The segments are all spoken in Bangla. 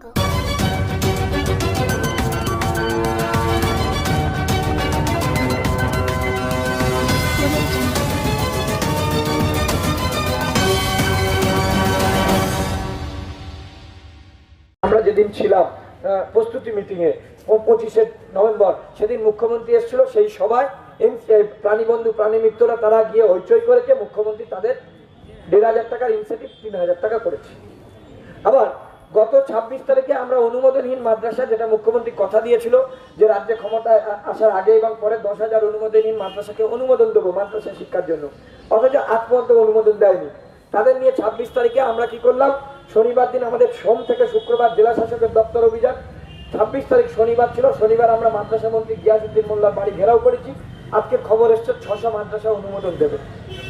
আমরা যেদিন ছিলাম প্রস্তুতি মিটিংয়ে পঁচিশে নভেম্বর, সেদিন মুখ্যমন্ত্রী এসেছিল, সেই সভায় প্রাণীবন্ধু প্রাণী মিত্ররা তারা গিয়ে হইচই করেছে, মুখ্যমন্ত্রী তাদের দেড় হাজার টাকার ইনসেন্টিভ তিন হাজার টাকা করেছে। আবার গত ছাব্বিশ তারিখে আমরা অনুমোদনহীন মাদ্রাসা, যেটা মুখ্যমন্ত্রী কথা দিয়েছিল যে রাজ্যে ক্ষমতায় আসার আগে এবং পরে দশ হাজার অনুমোদনহীন মাদ্রাসাকে অনুমোদন দেবো মাদ্রাসা শিক্ষার জন্য। অথচ আজ পর্যন্ত অনুমোদন দেয়নি। তাদের নিয়ে ছাব্বিশ তারিখে আমরা কি করলাম? শনিবার দিন আমাদের সোম থেকে শুক্রবার জেলা শাসকের দপ্তর অভিযান। ছাব্বিশ তারিখ শনিবার ছিল, শনিবার আমরা মাদ্রাসা মন্ত্রী গিয়াসুদ্দিন মোল্লার বাড়ি ঘেরাও করেছি। আজকে খবর এসছে ছশো মাদ্রাসা অনুমোদন দেবে।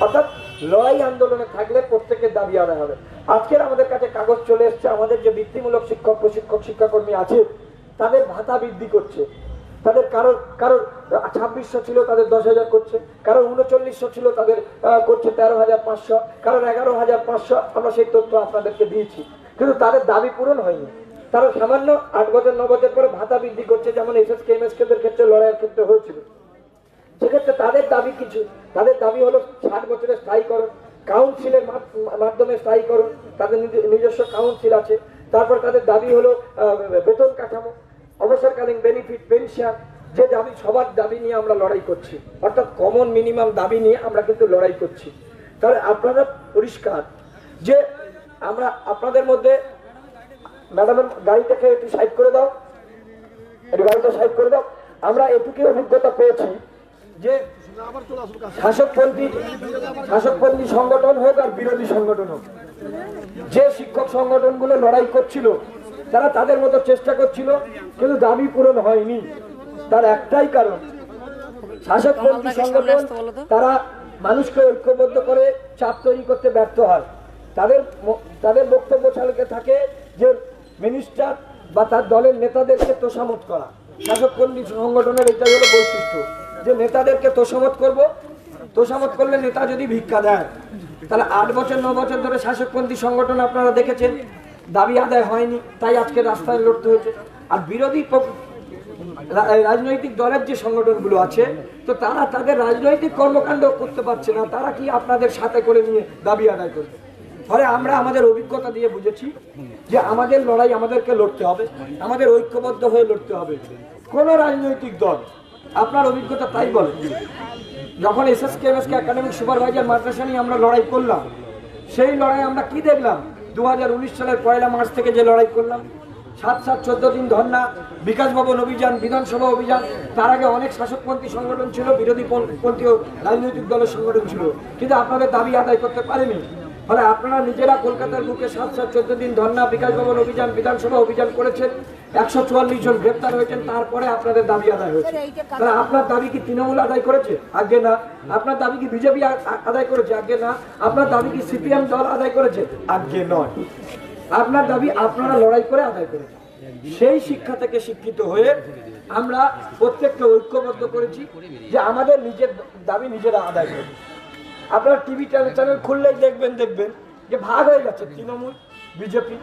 অর্থাৎ লড়াই আন্দোলনে থাকলে প্রত্যেকের দাবি আদায় হবে। আজকের আমাদের কাছে কাগজ চলে এসছে, আমাদের যে বৃত্তিমূলক শিক্ষক, প্রশিক্ষক, শিক্ষাকর্মী আছে, তাদের ভাতা বৃদ্ধি করছে। তাদের কারোর কারোর ছাব্বিশশো ছিল, তাদের দশ হাজার করছে। কারোর উনচল্লিশশো ছিল, তাদের করছে তেরো হাজার পাঁচশো। কারোর এগারো হাজার পাঁচশো আমরা সেই তথ্য আপনাদেরকে দিয়েছি। কিন্তু তাদের দাবি পূরণ হয়নি। তারা সামান্য আট বছর, ন বছর পরে ভাতা বৃদ্ধি করছে, যেমন S S K M S কেদের ক্ষেত্রে, লড়াইয়ের ক্ষেত্রে হয়েছিল। সেক্ষেত্রে তাদের দাবি কিছু। তাদের দাবি হলো ষাট বছরের স্থায়ীকরণ। কাউন্সিলের মাধ- মাধ্যমে স্থায়ীকরণ তাদের নিজ- নিজস্ব কাউন্সিল আছে, তারপর তাদের দাবি হলো বেতন কাঠামো, অবসরকালীন বেনিফিট পেনশন যে দাবি, সবার দাবি নিয়ে আমরা লড়াই করছি, অর্থাৎ কমন মিনিমাম দাবি নিয়ে আমরা কিন্তু লড়াই করছি। তাহলে আপনারা পরিষ্কার যে আমরা আপনাদের মধ্যে ম্যাডামের গাড়িটাকে একটু সাইড করে দাও, একটু গাড়িটা সাইড করে দাও, আমরা এটুকুই অভিজ্ঞতা পেয়েছি যে শাসকপন্থী শাসকপন্থী সংগঠন হোক আর বিরোধী সংগঠন হোক যে শিক্ষক সংগঠনগুলো লড়াই করছিল তারা তাদের মতো চেষ্টা করছিল কিন্তু দাবি পূরণ হয়নি। তার একটাই কারণ শাসকপন্থী সংগঠন তারা মানুষকে ঐক্যবদ্ধ করে চাপ তৈরি করতে ব্যর্থ হয়। তাদের তাদের বক্তব্য চালকে থাকে যে মিনিস্টার বা তার দলের নেতাদেরকে তোষামত করা। শাসকপন্থী সংগঠনের এটাই হলো বৈশিষ্ট্য। যে নেতাদেরকে তোষামত করব তোষামত করলে নেতা যদি ভিক্ষা দেয়, তাহলে আট বছর, ন বছর ধরে শাসকপন্থী সংগঠন আপনারা দেখেছেন, দাবি আদায় হয়নি, তাই আজকে রাস্তায় লড়তে হয়েছে। আর বিরোধী রাজনৈতিক দলের যে সংগঠনগুলো আছে, তো তারা তাদের রাজনৈতিক কর্মকাণ্ড করতে পারছে না, তারা কি আপনাদের সাথে করে নিয়ে দাবি আদায় করবে? ফলে আমরা আমাদের অভিজ্ঞতা দিয়ে বুঝেছি যে আমাদের লড়াই আমাদেরকে লড়তে হবে, আমাদের ঐক্যবদ্ধ হয়ে লড়তে হবে। কোনো রাজনৈতিক দল আপনার অভিজ্ঞতা তাই বলে। যখন S S K M S K academic supervisor মাদ্রাসা নিয়ে আমরা লড়াই করলাম, সেই লড়াই আমরা কি দেখলাম? দু হাজার উনিশ সালের পয়লা মার্চ থেকে যে লড়াই করলাম, সাত সাত চোদ্দ দিন ধর্না বিকাশ ভবন অভিযান, বিধানসভা অভিযান, তার আগে অনেক শাসকপন্থী সংগঠন ছিল, বিরোধী পন- পন্থী রাজনৈতিক দলের সংগঠন ছিল, কিন্তু আপনাদের দাবি আদায় করতে পারেনি। ফলে আপনারা নিজেরা কলকাতার বুকে সাত সাত চোদ্দ দিন ধর্না বিকাশ ভবন অভিযান বিধানসভা অভিযান করেছেন। একশো চুয়াল্লিশ জন গ্রেপ্তার হয়েছেন তারপরে আপনাদের দাবি আদায় হয়েছে। তাহলে আপনার দাবি কি তৃণমূল আদায় করেছে? আগে না। আপনার দাবি কি বিজেপি আদায় করেছে? আগে না। আপনার দাবি কি সিপিএম দল আদায় করেছে? আগে নয়। আপনার দাবি আপনারা লড়াই করে আদায় করেছেন। সেই শিক্ষা থেকে শিক্ষিত হয়ে আমরা প্রত্যেককে ঐক্যবদ্ধ করেছি যে আমাদের নিজের দাবি নিজেরা আদায় করব আপনারা টিভি চ্যানেল খুললেই দেখবেন দেখবেন যে ভাগ হয়ে গেছে। তৃণমূল বিজেপি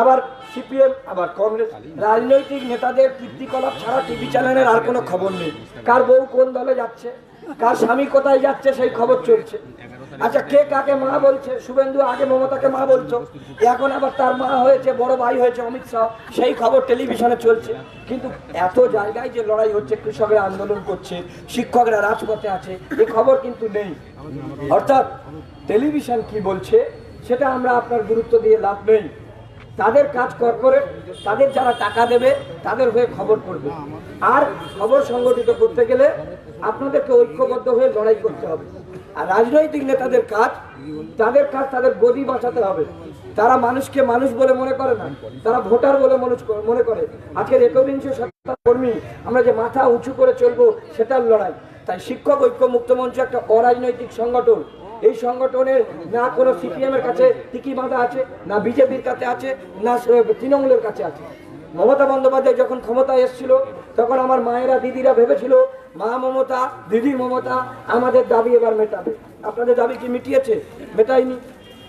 আবার সিপিএম আবার কংগ্রেস। রাজনৈতিক নেতাদের কীর্তিকলাপ ছাড়া টিভি চ্যানেলের আর কোনো খবর নেই। কার বউ কোন দলে যাচ্ছে, কার স্বামী কোথায় যাচ্ছে, সেই খবর চলছে। আচ্ছা কে কাকে মা বলছে? শুভেন্দু, আগে মমতাকে মা বলছো। এখন আবার তার মা হয়েছে, বড় ভাই হয়েছে অমিত শাহ। সেই খবর টেলিভিশনে চলছে। কিন্তু এত জায়গায় যে লড়াই হচ্ছে, কৃষকরা আন্দোলন করছে, শিক্ষকরা রাজপথে আছে এই খবর কিন্তু নেই। অর্থাৎ টেলিভিশন কি বলছে, সেটা আমরা আপনার গুরুত্ব দিয়ে লাভ নেই। তাদের কাজ কর্পোরেট, তাদের যারা টাকা দেবে, তাদের হয়ে খবর করবে। আর খবর সংগঠিত করতে গেলে আপনাদেরকে ঐক্যবদ্ধ হয়ে লড়াই করতে হবে। আর রাজনৈতিক নেতাদের কাজ, তাদের কাজ তাদের গদি বাঁচাতে হবে। তারা মানুষকে মানুষ বলে মনে করে না, তারা ভোটার বলে মনে করে। আজকের একবিংশ শতাব্দীর কর্মী, আমরা যে মাথা উঁচু করে চলবো সেটার লড়াই। তাই শিক্ষক ঐক্য মুক্ত মঞ্চ একটা অরাজনৈতিক সংগঠন। এই সংগঠনের না কোনো সিপিএম এর কাছে টিকি বাঁধা আছে, না বিজেপির কাছে আছে, না তৃণমূলের কাছে আছে। মমতা বন্দ্যোপাধ্যায় যখন ক্ষমতায় এসেছিল, তখন আমার মায়েরা, দিদিরা ভেবেছিল, মা মমতা, দিদি মমতা, আমাদের দাবি এবার মেটাবে। আপনাদের দাবি কি মিটিয়েছে? মেটায়নি।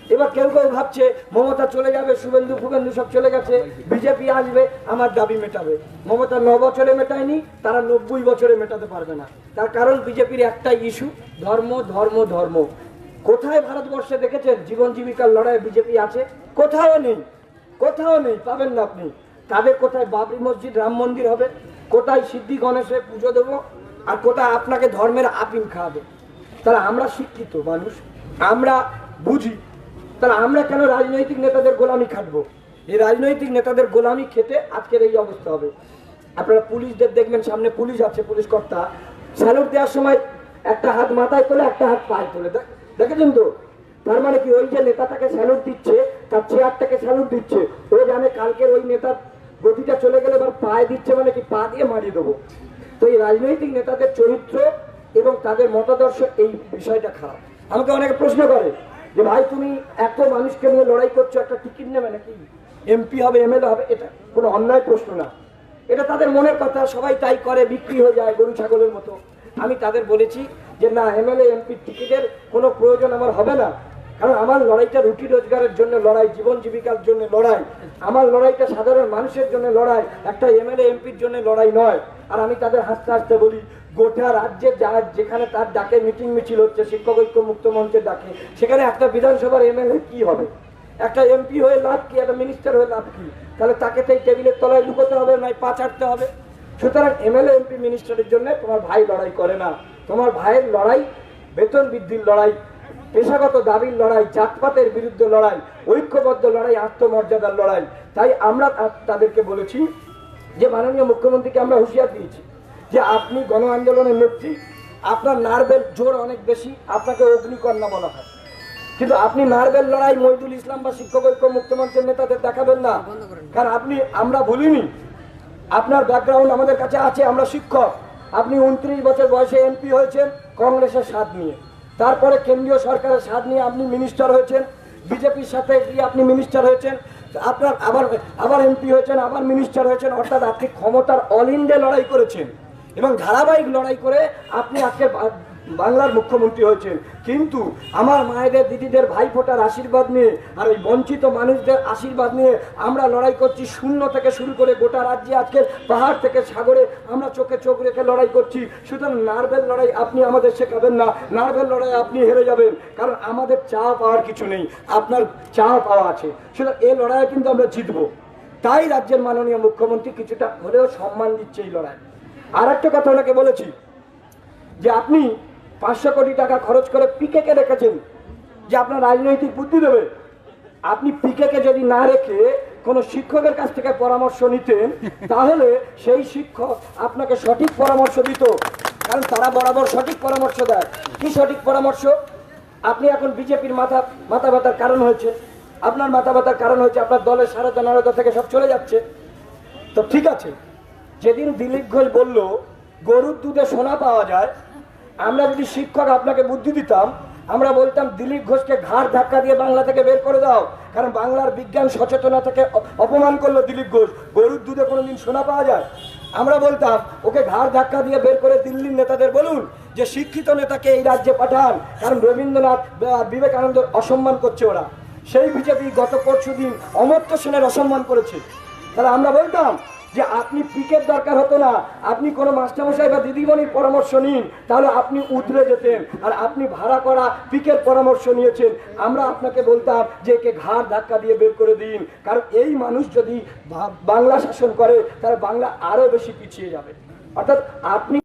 এবার কেউ কেউ ভাবছে, মমতা চলে যাবে, শুভেন্দু ফুবেন্দু সব চলে গেছে, বিজেপি আসবে, আমার দাবি মেটাবে। মমতা ন বছরে মেটায়নি, তারা নব্বই বছরে মেটাতে পারবে না। তার কারণ বিজেপির একটাই ইস্যু, ধর্ম ধর্ম ধর্ম। কোথায় ভারতবর্ষে দেখেছেন, জীবন জীবিকার লড়াই বিজেপি আছে? কোথাও নেই। কোথাও নেই, পাবেন না আপনি। তাদের কোথায় বাবরি মসজিদ, রাম মন্দির হবে, কোথায় সিদ্ধি গণেশে পুজো দেবো, আর কোথায় আপনাকে ধর্মের আপিল খাওয়াবে। তাহলে আমরা শিক্ষিত মানুষ, আমরা বুঝি। তাহলে আমরা কেন রাজনৈতিক নেতাদের গোলামি খাটবো? এই রাজনৈতিক নেতাদের গোলামি খেতে আজকের এই অবস্থা হবে। আপনারা পুলিশদের দেখবেন, সামনে পুলিশ আছে, পুলিশ কর্তা। স্যালুট দেওয়ার সময় একটা হাত মাথায় তোলে, একটা হাত পায়ে তোলে। দেখ- দেখেছেন তো? তার মানে কি, ওই যে নেতাটাকে স্যালুট দিচ্ছে, তার চেয়ারটাকে স্যালুট দিচ্ছে। ও জানে কালকের ওই নেতার গতিটা চলে গেলে এবার পায়ে দিচ্ছে মানে কি, পা দিয়ে মারিয়ে দেবো। তো এই রাজনৈতিক নেতাদের চরিত্র এবং তাদের মতাদর্শ এই বিষয়টা খারাপ। আমাকে অনেকে প্রশ্ন করে যে ভাই তুমি এত মানুষকে নিয়ে লড়াই করছ, একটা টিকিট নেবে নাকি? এমপি হবে এমএলএ হবে, এটা কোনো অন্যায় প্রশ্ন না। এটা তাদের মনের কথা, সবাই তাই করে, বিক্রি হয়ে যায় গরু, ছাগলের মতো। আমি তাদের বলেছি যে না এমএলএ এমপি টিকিটের কোনো প্রয়োজন আমার হবে না। কারণ আমার লড়াইটা রুটি রোজগারের জন্য লড়াই, জীবন জীবিকার জন্য লড়াই। আমার লড়াইটা সাধারণ মানুষের জন্য লড়াই, একটা এমএলএ এমপির জন্য লড়াই নয়। আর আমি তাদের হাসতে হাসতে বলি, গোটা রাজ্যে যা, যেখানে তার ডাকে মিটিং মিছিল হচ্ছে, শিক্ষক ঐক্য মুক্ত মঞ্চের ডাকে, সেখানে একটা বিধানসভার এমএলএ কি হবে? একটা এমপি হয়ে লাভ কি? একটা মিনিস্টার হয়ে লাভ কি? তাহলে তাকে সেই টেবিলের তলায় লুকোতে হবে, নয় পা ছাড়তে হবে। সুতরাং এমএলএ এমপি মিনিস্টারের জন্য তোমার ভাই লড়াই করে না। তোমার ভাইয়ের লড়াই, বেতন বৃদ্ধির লড়াই পেশাগত দাবির লড়াই জাতপাতের বিরুদ্ধে লড়াই ঐক্যবদ্ধ লড়াই আত্মমর্যাদার লড়াই। তাই আমরা তাদেরকে বলেছি যে মাননীয় মুখ্যমন্ত্রীকে আমরা হুঁশিয়ার দিয়েছি যে আপনি গণ আন্দোলনের নেত্রী আপনার নার্ভের জোর অনেক বেশি আপনাকে অগ্নিকন্যা বলা হয়। কিন্তু আপনি নার্ভের লড়াই মহিদুল ইসলাম বা শিক্ষক ঐক্য মুক্তমঞ্চের নেতাদের দেখাবেন না। কারণ আপনি আমরা ভুলিনি। আপনার ব্যাকগ্রাউন্ড আমাদের কাছে আছে আমরা শিক্ষক। আপনি উনত্রিশ বছর বয়সে এমপি হয়েছেন কংগ্রেসের স্বাদ নিয়ে। তারপরে কেন্দ্রীয় সরকারের স্বাদ নিয়ে আপনি মিনিস্টার হয়েছেন, বিজেপির সাথে গিয়ে আপনি মিনিস্টার হয়েছেন, আপনার আবার আবার এমপি হয়েছেন, আবার মিনিস্টার হয়েছেন, অর্থাৎ আপনি ক্ষমতার অল ইন্ডিয়া লড়াই করেছেন এবং ধারাবাহিক লড়াই করে আপনি আজকে বাংলার মুখ্যমন্ত্রী হয়েছেন। কিন্তু আমার মায়েদের, দিদিদের, ভাইফোঁটার আশীর্বাদ নিয়ে আর ওই বঞ্চিত মানুষদের আশীর্বাদ নিয়ে আমরা লড়াই করছি, শূন্য থেকে শুরু করে গোটা রাজ্যে আজকে পাহাড় থেকে সাগরে আমরা চোখে চোখ রেখে লড়াই করছি। সুতরাং নার্ভের লড়াই আপনি আমাদের শেখাবেন না নার্ভের লড়াই আপনি হেরে যাবেন, কারণ আমাদের চা পাওয়ার কিছু নেই, আপনার চা পাওয়া আছে। সুতরাং এই লড়াইয়ে কিন্তু আমরা জিতবো। তাই রাজ্যের মাননীয় মুখ্যমন্ত্রী কিছুটা হলেও সম্মান দিচ্ছে এই লড়াই। আর একটা কথা ওনাকে বলেছি যে আপনি পাঁচশো কোটি টাকা খরচ করে পিকেকে রেখেছেন যে আপনার রাজনৈতিক বুদ্ধি দেবে। আপনি পিকেকে যদি না রেখে কোনো শিক্ষকের কাছ থেকে পরামর্শ নিতেন, তাহলে সেই শিক্ষক আপনাকে সঠিক পরামর্শ দিত। কারণ তারা বরাবর সঠিক পরামর্শ দেয়। কি সঠিক পরামর্শ? আপনি এখন বিজেপির মাথা মাথা ব্যথার কারণ হয়েছে। আপনার মাথা ব্যথার কারণ হয়েছে আপনার দলের সারদা নারদা থেকে সব চলে যাচ্ছে। তো ঠিক আছে, যেদিন দিলীপ ঘোষ বলল, গরুর দুধে সোনা পাওয়া যায় আমরা যদি শিক্ষক আপনাকে বুদ্ধি দিতাম, আমরা বলতাম, দিলীপ ঘোষকে ঘাড় ধাক্কা দিয়ে বাংলা থেকে বের করে দাও। কারণ বাংলার বিজ্ঞান সচেতনতাকে অপমান করল দিলীপ ঘোষ। গরুর দুধে কোনোদিন শোনা পাওয়া যায়? আমরা বলতাম, ওকে ঘাড় ধাক্কা দিয়ে বের করে দিল্লির নেতাদের বলুন যে, শিক্ষিত নেতাকে এই রাজ্যে পাঠান। কারণ রবীন্দ্রনাথ বা বিবেকানন্দ অসম্মান করছে ওরা। সেই বিজেপি গত পরশু দিন অমর্ত্য সেনের অসম্মান করেছে। তাহলে আমরা বলতাম যে আপনি পিকের দরকার হতো না, আপনি কোনো মাস্টারমশাই বা দিদিমণির পরামর্শ নিন, তাহলে আপনি উতরে যেতেন। আর আপনি ভাড়া করা পিকের পরামর্শ নিয়েছেন। আমরা আপনাকে বলতাম যে একে ঘাড় ধাক্কা দিয়ে বের করে দিন। কারণ এই মানুষ যদি বাংলা শাসন করে, তাহলে বাংলা আরও বেশি পিছিয়ে যাবে। অর্থাৎ আপনি